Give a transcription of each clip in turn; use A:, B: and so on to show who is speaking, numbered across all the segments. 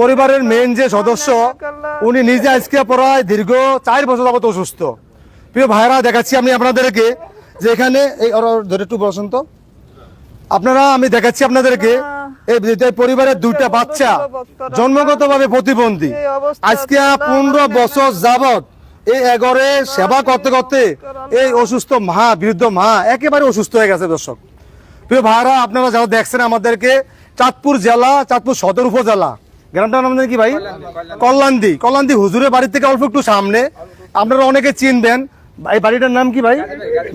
A: পরিবারের মেন যে সদস্য উনি নিজে আজকে প্রায় দীর্ঘ চার বছর যাবত অসুস্থ। প্রিয় ভাইরা দেখাচ্ছি আমি আপনাদেরকে যে এখানে এই ধরে একটু বসুন তো। আপনারা আমি দেখাচ্ছি আপনাদেরকে এই পরিবারের দুইটা বাচ্চা জন্মগতভাবে প্রতিবন্ধী। আজকে পনেরো বছর যাবত এই এগরে সেবা করতে করতে এই অসুস্থ মা বৃদ্ধ মা একেবারে অসুস্থ হয়ে গেছে দর্শক। প্রিয় ভাইরা আপনারা যারা দেখছেন আমাদেরকে চাঁদপুর জেলা চাঁদপুর সদর উপজেলা। গ্রামটার নাম জানেন কি ভাই? কল্যাণদি। কল্যাণদি। হুজুরের বাড়ি থেকে অল্প একটু সামনে। আপনারা অনেকে চিনবেন। এই বাড়িটার নাম কি ভাই?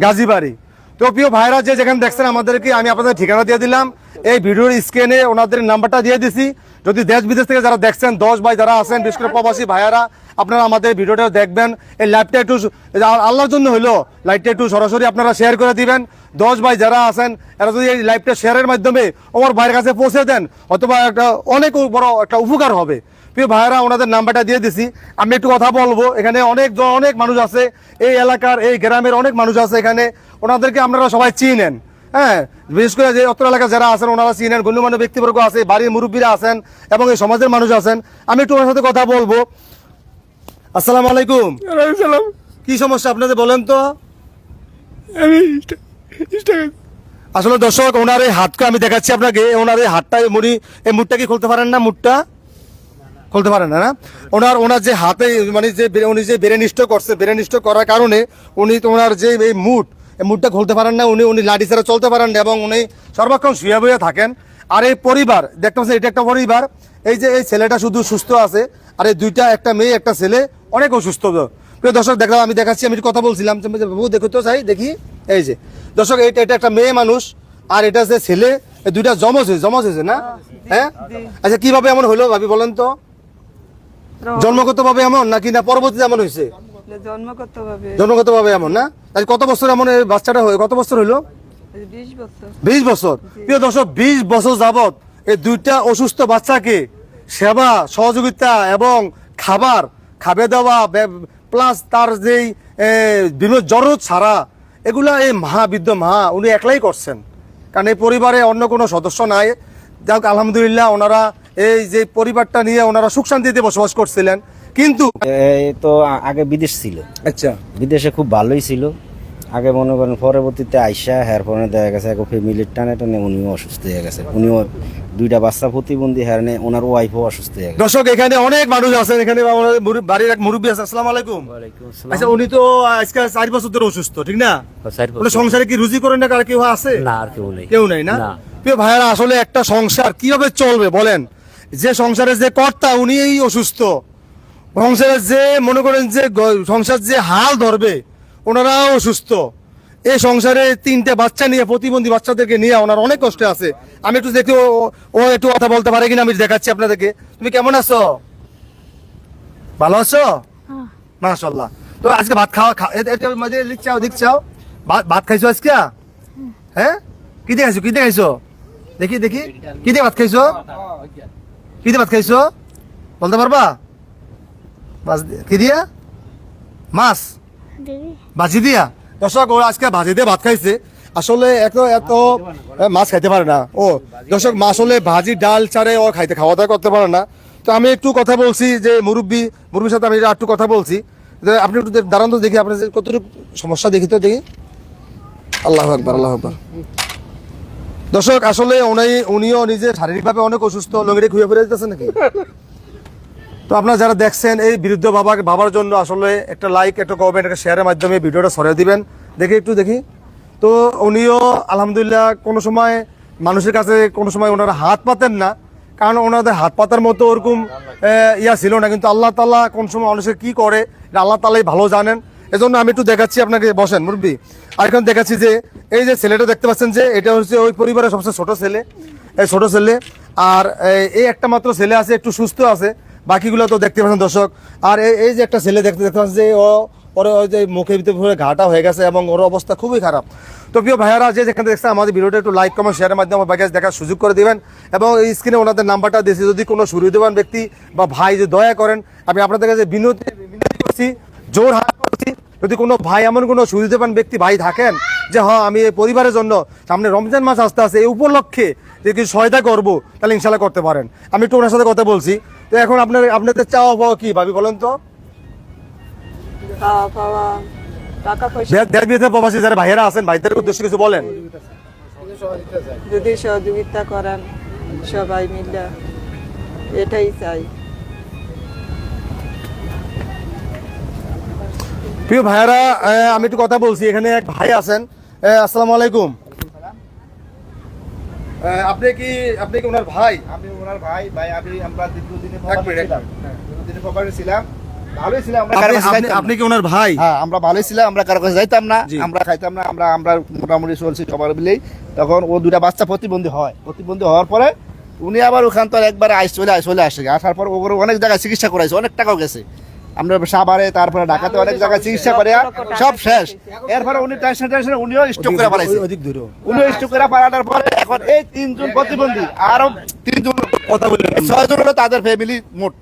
A: গাজী বাড়ি তো প্রিয় ভাইরা যে যেখানে দেখছেন আমাদেরকে আমি আপনাদের ঠিকানা দিয়ে দিলাম। এই ভিডিওর স্ক্রিনে ওনাদের নাম্বারটা দিয়ে দিছি। যদি দেশ বিদেশ থেকে যারা দেখছেন দশ ভাই যারা আছেন বিশেষ করে প্রবাসী ভাইয়ারা আপনারা আমাদের ভিডিওটা দেখবেন। এই লাইভটা একটু আল্লাহর জন্য হলো লাইভটা একটু সরাসরি আপনারা শেয়ার করে দিবেন। দশ ভাই যারা আছেন এরা যদি এই লাইভটা শেয়ারের মাধ্যমে আমার ভাইয়ের কাছে পৌঁছে দেন অথবা একটা অনেক বড় একটা উপকার হবে। প্রিয় ভাইয়েরা ওনাদের নাম্বারটা দিয়ে দিছি। আমি একটু কথা বলব। এখানে অনেক অনেক মানুষ আছে এই এলাকার এই গ্রামের অনেক মানুষ আছে এখানে। ওনাদেরকে আপনারা সবাই চিনেন। হ্যাঁ বিশেষ করে যে অত্র এলাকা যারা আছেন ওনারা চিনেন। গণ্যমান্য ব্যক্তিবর্গ আছে বাড়ির মুরব্বীরা আছেন এবং এই সমাজের মানুষ আছেন। আমি একটু ওনার সাথে কথা বলব। আসসালামু আলাইকুম।
B: সালাম।
A: কি সমস্যা আপনাদের বলেন তো?
B: আমি
A: আসলে দর্শক, ওনার এই হাতকে আমি দেখাচ্ছি আপনাকে। ওনার এই হাতটা মুড়ি, এই মুটটা কি খুলতে পারেন না? মুটটা খুলতে পারেন না ওনার ওনার যে হাতে মানে যে উনি যে বেরেনিষ্ট করছে বেরেনিষ্ট করার কারণে উনি তো ওনার যে এই মুট, এই মুটটা খুলতে পারেন না, উনি উনি লাঠি ছাড়া চলতে পারেন না এবং উনি সর্বক্ষণ শুয়ে বয়ে থাকেন। আর এই পরিবার, দেখতে পাচ্ছেন, এটা একটা পরিবার। এই যে এই ছেলেটা শুধু সুস্থ আছে, আর এই দুইটা, একটা মেয়ে, একটা ছেলে অনেক অসুস্থ। প্রিয় দর্শক, দেখলাম, আমি দেখাচ্ছি, আমি কথা বলছিলাম। দেখো তো, চাই, দেখি। এই যে দর্শক এটা এটা একটা মেয়ে মানুষ আর এটা যে ছেলে দুইটা জমজ হয়েছে জমজ হয়েছে না? হ্যাঁ? আচ্ছা কীভাবে এমন হলো ভাবি বলেন তো? জন্মগত ভাবে এমন নাকি না পরবর্তীতে এমন হয়েছে?
B: জন্মগত ভাবে
A: এমন না? আজ কত বছর এমন এই বাচ্চাটা হয়ে কত বছর হইল
B: বিশ বছর।
A: প্রিয় দর্শক বিশ বছর যাবত এই দুইটা অসুস্থ বাচ্চাকে সেবা সহযোগিতা এবং খাবার খাবে দেওয়া প্লাস তার যেই বিভিন্ন জরুরত ছাড়া এগুলা এই মহাবিদ্য মা উনি একলাই করছেন। কারণ এই পরিবারে অন্য কোনো সদস্য নাই। যাক আলহামদুলিল্লাহ ওনারা এই যে পরিবারটা নিয়ে ওনারা সুখ শান্তিতে বসবাস করছিলেন। কিন্তু
C: এই তো আগে বিদেশ ছিল।
A: আচ্ছা।
C: বিদেশে খুব ভালোই ছিল। আগে মনে করেন পরবর্তীতে আইসা হ্যার পরে দেখা গেছে এক ফ্যামিলির টানে টানে উনিও অসুস্থ হয়ে গেছে। উনিও দুইটা বাচ্চা প্রতিবন্ধী হ্যারনে ওনার ওয়াইফও অসুস্থ হয়ে গেছে।
A: দর্শক এখানে অনেক মানুষ আছেন। এখানে বাড়ির এক মুরব্বী আছে। আসসালামু আলাইকুম। আচ্ছা উনি তো আজকে চার বছর ধরে অসুস্থ ঠিক না? ওনার সংসারে কি রুজি করেন না কার কেউ আছে?
D: না আর কেউ নেই।
A: কেউ নাই না?
D: না।
A: প্রিয় ভাইয়ারা আসলে একটা সংসার কীভাবে চলবে বলেন? যে সংসারের যে কর্তা উনি এই অসুস্থ। সংসারের যে মনে করেন যে সংসার যে হাল ধরবে ওনারাও অসুস্থ এই সংসারে তিনটে বাচ্চা নিয়ে প্রতিবন্ধী বাচ্চাদেরকে নিয়ে ওনার অনেক কষ্টে আছে। আমি একটু দেখি ও- একটু কথা বলতে পারে কিনা আমি দেখাচ্ছি আপনাদেরকে। তুমি কেমন আছো? ভালো আছো? মাশাল্লাহ তো আজকে ভাত খাওয়া মাঝে লিখছাও দেখছাও ভাত ভাত খাইছো আজকে? হ্যাঁ? কি দিয়ে খাইছো? কি দিয়ে খাইছো? দেখি দেখি। কি দিয়ে ভাত খাইছো? কি দিয়ে ভাত খাইছো? বলতে পারবা? মাছ কি দিয়া? মাছ? ভাজি দিয়া? দর্শক, ওরা আজকে ভাজি দিয়ে ভাত খাইছে। আসলে এত এত মাছ খাইতে পারে না। ও, দর্শক মা আসলে ভাজি, ডাল, চারে ও খাইতে, খাওয়া দাওয়া করতে পারে না। তো আমি একটু কথা বলছি যে মুরব্বী, মুরব্বীর সাথে আমি একটু কথা বলছি। আপনি একটু দাঁড়ান তো দেখি, আপনার কতটুকু সমস্যা দেখি তো দেখি। আল্লাহ আকবর আল্লাহ আকবর। দর্শক, আসলে উনি উনিও নিজে শারীরিকভাবে অনেক অসুস্থ লঙ্গিরে খুঁয়ে ফিরে যেতেছে নাকি? তো আপনারা যারা দেখছেন এই বিরুদ্ধ বাবা বাবার জন্য আসলে একটা লাইক একটা কমেন্ট একটা শেয়ারের মাধ্যমে ভিডিওটা ছড়িয়ে দিবেন। দেখি একটু দেখি। তো উনিও আলহামদুলিল্লাহ কোনো সময় মানুষের কাছে কোনো সময় ওনারা হাত পাতেন না, কারণ ওনাদের হাত পাতার মতো ওরকম ইয়া ছিল না। কিন্তু আল্লাহ তাল্লাহ কোন সময় মানুষের কি করে আল্লাহ তালাই ভালো জানেন। এজন্য আমি একটু দেখাচ্ছি আপনাকে। বসেন, মুরব্বী। আর এখন দেখাচ্ছি যে এই যে ছেলেটা দেখতে পাচ্ছেন যে, এটা হচ্ছে ওই পরিবারের সবচেয়ে ছোট ছেলে এই ছোট ছেলে। আর এই একটা মাত্র ছেলে আছে, একটু সুস্থ আছে। বাকিগুলো তো দেখতে পাচ্ছেন দর্শক। আর এই যে একটা ছেলে দেখতে দেখতে পাচ্ছেন যে ও ওর ওই যে মুখের ভিতরে ঘাটা হয়ে গেছে এবং ওর অবস্থা খুবই খারাপ। তো প্রিয় ভাইয়ারা, যে যেখানে দেখছে আমাদের ভিডিওটা একটু লাইক কমেন্ট শেয়ারের মাধ্যমে আমার বাইকে দেখার সুযোগ করে দিবেন এবং এই স্ক্রিনে ওনাদের নাম্বারটা দিয়েছি। যদি কোনো সুবিধাবান ব্যক্তি বা ভাই যে দয়া করেন, আমি আপনাদের কাছে বিনতি বিনতি করছি জোর হাত করছি। যদি কোনো ভাই, এমন কোনো সুবিধাবান ব্যক্তি, ভাই থাকেন যে হ্যাঁ আমি এই পরিবারের জন্য সামনে রমজান মাস আসতে আসে এই উপলক্ষে যে কিছু সহায়তা করব তাহলে ইনশাল্লাহ করতে পারেন। আমি একটু ওনার সাথে কথা বলছি। তো এখন আপনার আপনাদের চাওয়া পাওয়া কি ভাবি বলেন তো?
B: খাওয়া পাওয়া টাকা পয়সা।
A: দেশ দেশ বিদেশে প্রবাসী যারা ভাইয়েরা আছেন ভাইদের উদ্দেশ্যে কিছু বলেন।
B: যদি সহযোগিতা করেন সবাই মিলে এটাই চাই।
A: প্রিয় ভাইয়ারা আমি একটু কথা বলছি। এখানে এক ভাই আছেন। আসসালামু আলাইকুম। আপনি কি আপনি কি ওনার ভাই?
D: আমি ওনার ভাই ভাই আমি আমরা দীর্ঘদিনে ছিলাম। দীর্ঘদিনে প্রবাসী ছিলাম। ভালোই ছিলাম আমরা
A: আপনি-
D: কারও কাছে
A: আপনি-
D: যাইতাম
A: আপনি
D: না।
A: কি ওনার ভাই?
D: হ্যাঁ আমরা ভালোই ছিলাম আমরা কারও কাছে যাইতাম না আমরা খাইতাম না আমরা আমরা মোটামুটি চলছি সবার মিলেই। তখন ও দুটা বাচ্চা প্রতিবন্ধী হয়। প্রতিবন্ধী হওয়ার পরে উনি আবার ওখান তো একবার আইস চলে আস চলে আসে। আসার পর ওগুলো অনেক জায়গায় চিকিৎসা করাইছে অনেক টাকাও গেছে। আমরা সাভারে তারপরে ঢাকাতে অনেক জায়গায় চিকিৎসা করে সব শেষ। এরপরে উনি টেনশন টেনশন উনিও স্ট্রোক করে ফেলাইছে
A: অধিক দূর।
D: উনি স্ট্রোক করে ফেলানোর পরে এখন এই তিনজন প্রতিবন্ধী আরও তিনজন
A: কথা বললেন
D: ছয়জন হলো তাদের ফ্যামিলি মোট।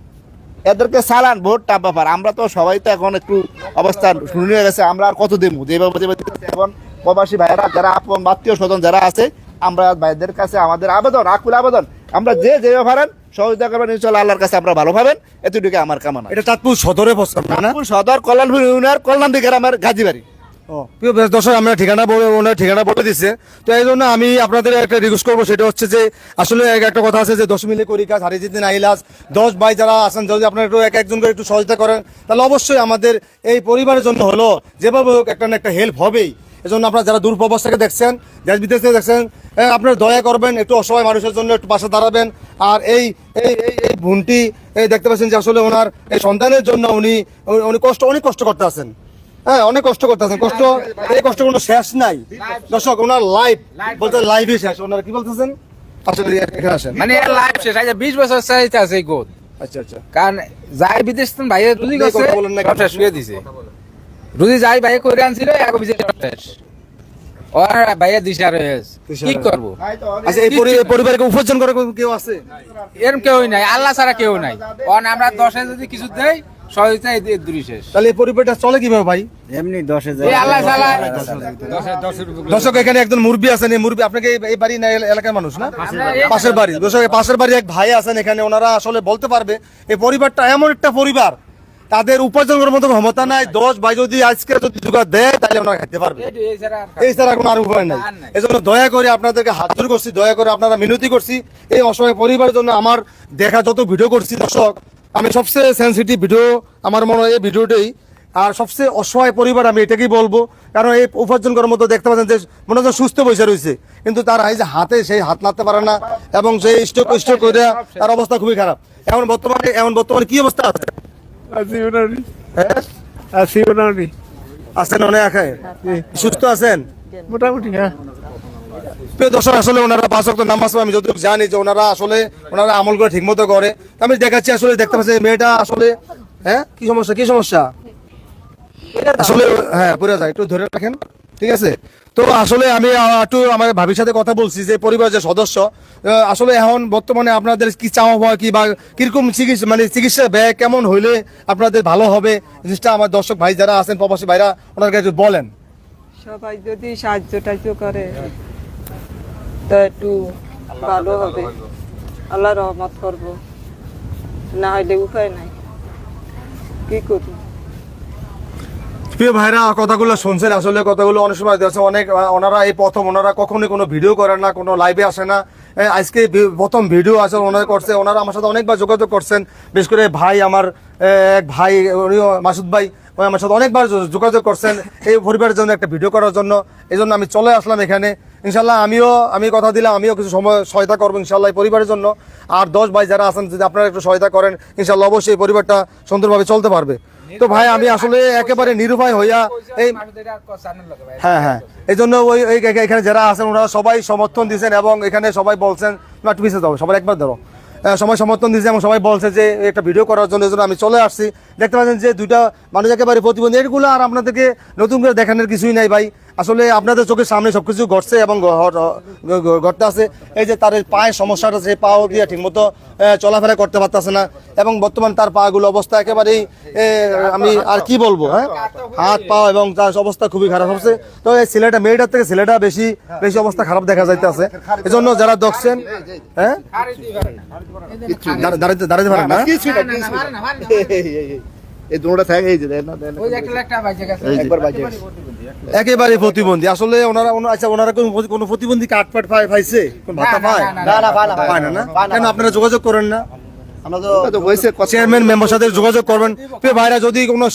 D: এদেরকে চালান ভোট টাপ ব্যাপার। আমরা তো সবাই তো এখন একটু অবস্থা শুনে হয়ে গেছে আমরা আর কত দেবো? যেভাবে যেভাবে এখন প্রবাসী ভাইয়েরা যারা আপন আত্মীয় স্বজন যারা আছে আমরা ভাইদের কাছে আমাদের আবেদন আকুল আবেদন। আমরা যে যেভাবে পারেন সহযোগিতা করবেন ইনশাল্লাহ আল্লাহর কাছে আমরা ভালো পাবেন। এতটুকু আমার কামনা।
A: এটা চাঁদপুর সদরে প্রস্তাব না?
D: সদর কল্যাণপুর ইউনিয়ন কল্যাণ দিকের আমার গাজীবাড়ি।
A: ও, প্রিয় দর্শক আমরা ঠিকানা বলে ওনার ঠিকানা বলে দিচ্ছে তো এই জন্য আমি আপনাদের একটা রিকোয়েস্ট করব সেটা হচ্ছে যে আসলে এক একটা কথা আছে যে দশ মিলে করি কাজ হারিয়ে যেতে না ইলাজ দশ ভাই যারা আছেন যদি আপনারা একটু এক একজন করে একটু সহযোগিতা করেন তাহলে অবশ্যই আমাদের এই পরিবারের জন্য হলো যেভাবে হোক একটা না একটা হেল্প হবেই। এজন্য আপনারা যারা দূর প্রবাস থেকে দেখছেন দেশ বিদেশ থেকে দেখছেন আপনারা দয়া করবেন একটু অসহায় মানুষের জন্য একটু পাশে দাঁড়াবেন। আর এই এই এই এই বোনটি এই দেখতে পাচ্ছেন যে আসলে ওনার এই সন্তানের জন্য উনি উনি কষ্ট অনেক কষ্ট করতে আছেন। হ্যাঁ অনেক কষ্ট করতেছেন কষ্ট এই কষ্ট কোনো শেষ নাই। দর্শক ওনার লাইফ বলতে লাইফই শেষ। ওনার কি বলতেছেন? আসলে এখানে আসেন।
E: মানে লাইফ শেষ। আজ বিশ বছর চাইতে আছে গোদ।
A: আচ্ছা আচ্ছা।
E: কারণ যাই বিদেশ তুমি ভাইয়ে রুজি
A: এই
E: করছে
A: কথা বলেন না
E: সব
A: কেন?
E: শেষ করে দিছে। রুজি যাই ভাইয়ে করে আনছিল এক সব শেষ। ওর ভাইয়া দিশার হয়ে গেছে। কি। করব?
A: আচ্ছা এই পরি- পরিবারকে উপার্জন করে কেউ আছে?
E: এরম কেউই নাই আল্লাহ ছাড়া কেউ নাই। অন আমরা দশে যদি কিছু দেই সহযোগিতা এই দিয়ে দূরই শেষ।
A: তাহলে এই পরিবারটা চলে কীভাবে ভাই?
C: এমনি দশ
E: এই আল্লাহ ছাড়া
A: দর্শক এখানে একজন মুরব্বী আছেন এই মুরব্বী আপনাকে এই- বাড়ি না এলাকার মানুষ না? পাশের বাড়ি। দর্শক এই পাশের বাড়ি এক ভাই আছেন এখানে ওনারা আসলে বলতে পারবে এই পরিবারটা এমন একটা পরিবার তাদের উপার্জন করার মতো ক্ষমতা নাই। দশ ভাই যদি আজকে যদি জোগাড় দেয় তাহলে ওনারা খেতে পারবে
E: এই- এই ছাড়া আর
A: কোনো আর উপায় নাই।
E: আর নাই।
A: এজন্য দয়া করে আপনাদেরকে হাত জোর করছি দয়া করে আপনারা মিনতি করছি। এই অসহায় পরিবারের জন্য আমার দেখা যত ভিডিও করছি দর্শক আমি সবচেয়ে সেন্সিটিভ ভিডিও আমার মনে হয় এই ভিডিওটাই। আর সবচেয়ে অসহায় পরিবার আমি এটাকেই বলব। কারণ এই উপার্জন করার মতো দেখতে পাচ্ছেন যে মনে হচ্ছে সুস্থ বসে রয়েছে। কিন্তু তার এই যে হাতে সেই হাত নাড়তে পারে না এবং সেই স্ট্রোক স্ট্রোক করে তার অবস্থা খুবই খারাপ। এখন বর্তমানে এখন বর্তমানে কি অবস্থা আছে?
F: আছি
A: হ্যাঁ? আছেন অনেক? সুস্থ আছেন?
F: মোটামুটি হ্যাঁ।
A: প্রিয় দর্শক আসলে ওনারা পাঁচ নামাজ আমি যতটুকু জানি যে ওনারা আসলে ওনারা আমল করে ঠিকমতো করে। আমি দেখাচ্ছি আসলে দেখতে পাচ্ছি মেয়েটা আসলে হ্যাঁ? কি সমস্যা কি সমস্যা? আসলে হ্যাঁ পুরো যায় একটু ধরে রাখেন। ঠিক আছে? তো আসলে আমি একটু আমার ভাবির সাথে কথা বলছি, যে পরিবার যে সদস্য আসলে এখন বর্তমানে আপনাদের কি চাওয়া হওয়া কি বা কীরকম চিকিৎসা মানে চিকিৎসা ব্যয় কেমন হইলে আপনাদের ভালো হবে? জিনিসটা আমার দর্শক ভাই যারা আছেন, প্রবাসী ভাইরা, ওনার কাছে বলেন।
B: সবাই যদি সাহায্য টাহায্য করে, তা একটু ভালো হবে। আল্লাহ রহমত করব। না হলে উপায় নাই। কি করি
A: প্রিয় ভাইরা, কথাগুলো শুনছেন, আসলে কথাগুলো অনেক সময় দেখছে অনেক ওনারা এই প্রথম ওনারা কখনোই কোনো ভিডিও করেন না, কোনো লাইভে আসে না। আজকে প্রথম ভিডিও আসলে ওনারা করছে, ওনারা আমার সাথে অনেকবার যোগাযোগ করছেন, বিশেষ করে ভাই আমার এক ভাই, উনিও মাসুদ ভাই আমার সাথে অনেকবার যোগাযোগ করছেন এই পরিবারের জন্য একটা ভিডিও করার জন্য। এই জন্য আমি চলে আসলাম এখানে। ইনশাল্লাহ আমিও, আমি কথা দিলাম, আমিও কিছু সময় সহায়তা করব ইনশাল্লাহ এই পরিবারের জন্য। আর দশ ভাই যারা আছেন, যদি আপনারা একটু সহায়তা করেন ইনশাল্লাহ অবশ্যই এই পরিবারটা সুন্দরভাবে চলতে পারবে। তো ভাই আমি আসলে একেবারে নিরুপায় হইয়া এই হ্যাঁ হ্যাঁ। এই জন্য ওই এখানে যারা আছেন ওনারা সবাই সমর্থন দিয়েছেন এবং এখানে সবাই বলছেন না একটু পিছিয়ে যাব সবাই একবার ধরো। সবাই সমর্থন দিয়েছে এবং সবাই বলছে যে একটা ভিডিও করার জন্য এই জন্য আমি চলে আসছি। দেখতে পাচ্ছেন যে দুইটা মানুষ একেবারে প্রতিবন্ধী। এগুলো আর আপনাদেরকে নতুন করে দেখানোর কিছুই নাই ভাই। আসলে আপনাদের চোখের সামনে সবকিছু ঘটছে এবং ঘটতে আছে। এই যে তার এই পায়ের সমস্যাটা আছে পাও দিয়ে ঠিকমতো চলাফেরা করতে পারতেছে না এবং বর্তমান তার পাগুলো অবস্থা একেবারেই আমি আর কি বলব হ্যাঁ? হাত পা এবং তার অবস্থা খুবই খারাপ হচ্ছে। তো এই ছেলেটা মেয়েটার থেকে ছেলেটা বেশি বেশি অবস্থা খারাপ দেখা যাইতেছে। এজন্য যারা দেখছেন হ্যাঁ? দাঁড়া- দাঁড়াইতে দাঁড়াইতে পারেন না।
D: কিছু না কিছু না। এই, দুটোটা থাকে এই যে দেন না, দেন একবার বাজে
A: একেবারে প্রতিবন্ধী। আসলে ওনারা ওনারা- আচ্ছা ওনারা কোন কোনো প্রতিবন্ধী কাঠ পাট পায় পাইছে? কোন ভাতা পায়?
E: না,
D: না, না, পায় না,
A: না না কেন আপনারা যোগাযোগ করেন না? চেয়ারম্যান মেম্বার সাথে যোগাযোগ করবেন। ভাইরা যদি কোনো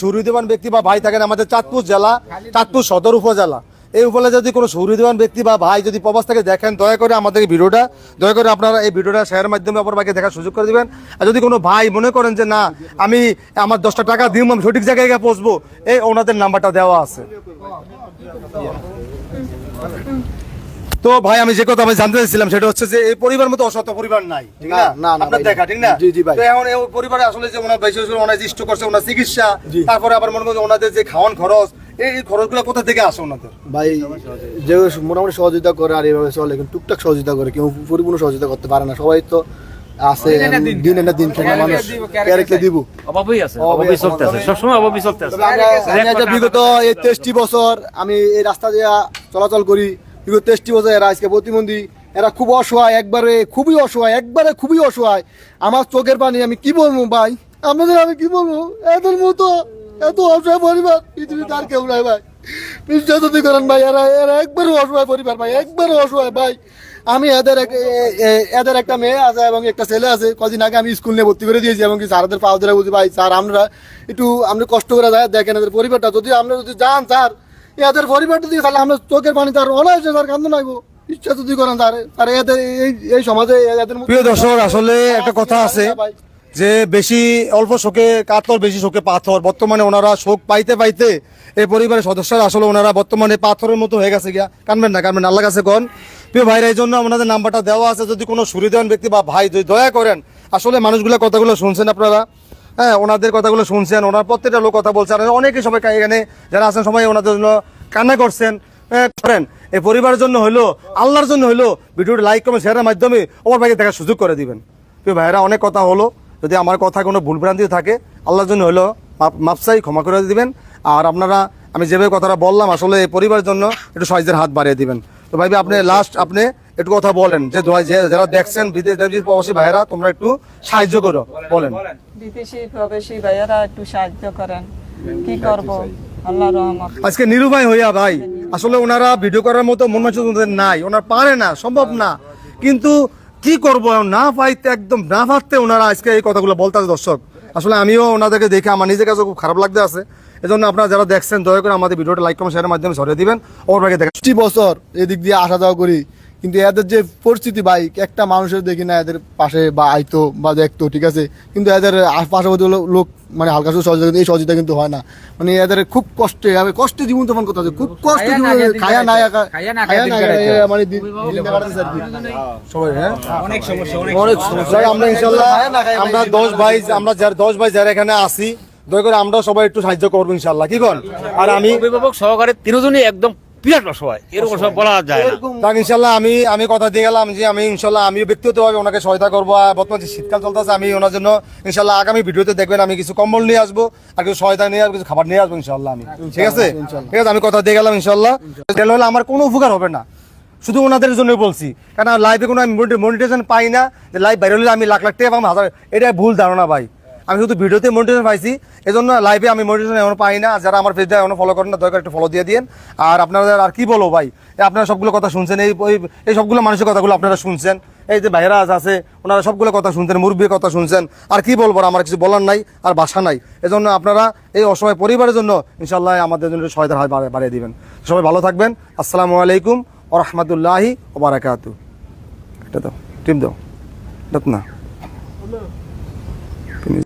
A: ব্যক্তি বা ভাই থাকেন আমাদের চাঁদপুর জেলা চাঁদপুর সদর উপজেলা এই উপজেলা যদি কোনো সুবিধাবান ব্যক্তি বা ভাই যদি প্রবাস থেকে দেখেন দয়া করে আমাদের এই ভিডিওটা দয়া করে আপনারা এই ভিডিওটা শেয়ার মাধ্যমে অপর ভাইকে দেখার সুযোগ করে দিবেন। আর যদি কোনো ভাই মনে করেন যে না আমি আমার দশটা টাকা দিব আমি সঠিক জায়গায় গিয়ে পৌঁছবো এই ওনাদের নাম্বারটা দেওয়া আছে। তো ভাই আমি যে কথা আমি জানতে চাইছিলাম সেটা হচ্ছে যে এই পরিবার মতো অসত পরিবার নাই ঠিক না
D: না, না, না,
A: আপনার দেখা ঠিক না?
D: জি, জি, ভাই।
A: তো এখন এই পরিবারে আসলে যে ওনার বিশেষ করে ওনার ইষ্ট করছে ওনার চিকিৎসা তারপরে আবার মনে করছে ওনাদের যে খাওয়ান খরচ এই খরচগুলো কোথা থেকে আসে ওনাদের?
G: ভাই যে মোটামুটি সহযোগিতা করে আর এইভাবে চলে কিন্তু টুকটাক সহযোগিতা করে কেউ পরিপূর্ণ সহযোগিতা করতে পারে না। সবাই তো আছে দিন এনে দিন মানুষ ক্যারেক্টে দিব।
H: অভাবই আছে অভাবই চলতেছে সবসময় অভাবই
G: বিগত এই তেইশটি বছর আমি এই রাস্তা দিয়ে চলাচল করি। বিগত তেইশটি বছর এরা আজকে প্রতিবন্ধী এরা খুব অসহায় একবারে খুবই অসহায় একবারে খুবই অসহায়। আমার চোখের পানি আমি কি বলব ভাই? আপনাদের আমি কি বলব? এদের মতো এত অসহায় পরিবার পৃথিবীতে আর কেউ নাই ভাই। বিশ্বাস যদি করেন ভাই এরা এরা একবারে অসহায় পরিবার ভাই একবারে অসহায় ভাই। আমি এদের এদের একটা মেয়ে আছে এবং একটা ছেলে আছে। কদিন আগে আমি স্কুল নিয়ে ভর্তি করে দিয়েছি এবং কি স্যারদের পাও ধরে বলছি ভাই স্যার আমরা একটু আপনি কষ্ট করে যায় দেখেন এদের পরিবারটা। যদি আপনি যদি যান স্যার এদের পরিবারটা দিয়ে তাহলে আমরা চোখের পানি তার অনায়াসে স্যার কান্দ নাইবো। ইচ্ছা যদি করেন স্যার। স্যার এদের এই এই সমাজে এদের
A: প্রিয় দর্শক আসলে একটা কথা আছে। যে বেশি অল্প শোকে, কাতর বেশি শোকে পাথর। বর্তমানে ওনারা শোক পাইতে পাইতে এই পরিবারের সদস্যরা আসলে ওনারা বর্তমানে পাথরের মতো হয়ে গেছে গিয়া। কানবেন না, কানবেন আল্লাহ কাছে কন। প্রিয় ভাইরা, এই জন্য আমাদের নাম্বারটা দেওয়া আছে। যদি কোনো সুবিধাবান ব্যক্তি বা ভাই যদি দয়া করেন, আসলে মানুষগুলো কথাগুলো শুনছেন আপনারা। হ্যাঁ ওনাদের কথাগুলো শুনছেন, ওনার প্রত্যেকটা লোক কথা বলছে। আর অনেকে সবাই এখানে যারা আছেন, সবাই ওনাদের জন্য কান্না করছেন। করেন। এই পরিবারের জন্য হলো আল্লাহর জন্য হইল, ভিডিওটা লাইক কমেন্ট শেয়ারের মাধ্যমে ওর ভাইকে দেখার সুযোগ করে দিবেন। প্রিয় ভাইরা, অনেক কথা হলো। যদি আমার কথা কোনো ভুলভ্রান্তি থাকে আল্লাহর জন্য হলো মাপ- মাপসাই ক্ষমা করে দিবেন। আর আপনারা আমি যেভাবে কথাটা বললাম আসলে এই পরিবারের জন্য একটু সাহায্যের হাত বাড়িয়ে দিবেন। তো ভাই আপনি লাস্ট আপনি একটু কথা বলেন যে যারা দেখছেন বিদেশ প্রবাসী ভাইয়েরা তোমরা একটু সাহায্য করো বলেন।
B: বিদেশি প্রবেশী ভাইয়ারা একটু সাহায্য করেন। কি করব? রহমত।
A: আজকে নিরুপায় হইয়া ভাই আসলে ওনারা ভিডিও করার মতো মন মানসিকতা নাই ওনারা পারে না সম্ভব না। কিন্তু কি করব? না পাইতে, একদম না পারতে ওনারা আজকে এই কথাগুলো বলতেছে দর্শক। আসলে আমিও ওনাদেরকে দেখে আমার নিজের কাছে খুব খারাপ লাগতে আছে। এই জন্য আপনারা যারা দেখছেন, দয়া করে আমাদের ভিডিওটা লাইক কমেন্ট শেয়ারের মাধ্যমে ছড়িয়ে দিবেন। ওর ভাগে
G: দেখেন বছর এদিক দিয়ে আসা যাওয়া করি। কিন্তু এদের যে পরিস্থিতি ভাই একটা মানুষের দেখি না এদের পাশে বা আইতো বা দেখতো ঠিক আছে? কিন্তু এদের পার্শ্ববর্তী লোক মানে হালকা সুর সহযোগিতা এই সহযোগিতা কিন্তু হয় না। মানে এদের খুব কষ্টে আমি কষ্টে জীবন তখন কথা খুব কষ্ট
E: খায়া না
G: জীবন
E: খায়া
G: না মানে।
A: সবাই হ্যাঁ?
H: অনেক সমস্যা অনেক
A: অনেক সমস্যা। আমরা ইনশাল্লাহ আমরা দশ ভাই আমরা যারা দশ ভাই যারা এখানে আসি দয়া করে আমরা সবাই একটু সাহায্য করব ইনশাল্লাহ। কি কন আর আমি
H: অভিভাবক সহকারে তিনজনই একদম বিরাট অসহায় এরকম সব বলা যায় না।
A: তাক ইনশাল্লাহ আমি আমি কথা দিয়ে গেলাম যে আমি ইনশাল্লাহ আমি ব্যক্তিগতভাবে ওনাকে সহায়তা করব আর বর্তমান যে শীতকাল চলতেছে আমি ওনার জন্য ইনশাল্লাহ আগামী ভিডিওতে দেখবেন আমি কিছু কম্বল নিয়ে আসব আর কিছু সহায়তা নিয়ে আসব কিছু খাবার নিয়ে আসব ইনশাল্লাহ আমি। ঠিক আছে? ঠিক আছে আমি কথা দিয়ে গেলাম ইনশাল্লাহ। গেলে হলে আমার কোনো উপকার হবে না। শুধু ওনাদের জন্য বলছি। কারণ লাইভে কোনো আমি মনিটেশন পাই না। যে লাইভ বাইরে হলে আমি লাখ লাখ টাকা পাবো হাজার এটা ভুল ধারণা ভাই। আমি শুধু ভিডিওতে মনিটেশন পাইছি, এজন্য লাইভে আমি মনিটেশন এখনও পাই না। যারা আমার পেজটা এখনও ফলো করেন না, দয়া করে একটু ফলো দিয়ে দিন আর আপনাদের আর কি বলব ভাই? আপনারা সবগুলো কথা শুনছেন, এই এই সবগুলো মানুষের কথাগুলো আপনারা শুনছেন। এই যে ভাইরা আছে, ওনারা সবগুলো কথা শুনছেন, মুরব্বীর কথা শুনছেন। আর কি বলব আমার কিছু বলার নাই, আর বাসা নাই। এজন্য আপনারা এই অসহায় পরিবারের জন্য ইনশাল্লাহ আমাদের জন্য সহায়তার হাত বাড়িয়ে- দিবেন। সবাই ভালো থাকবেন। আসসালামু আলাইকুম ও রহমতুল্লাহি ওবারাকাতু এটা দাও দাও। দাও না।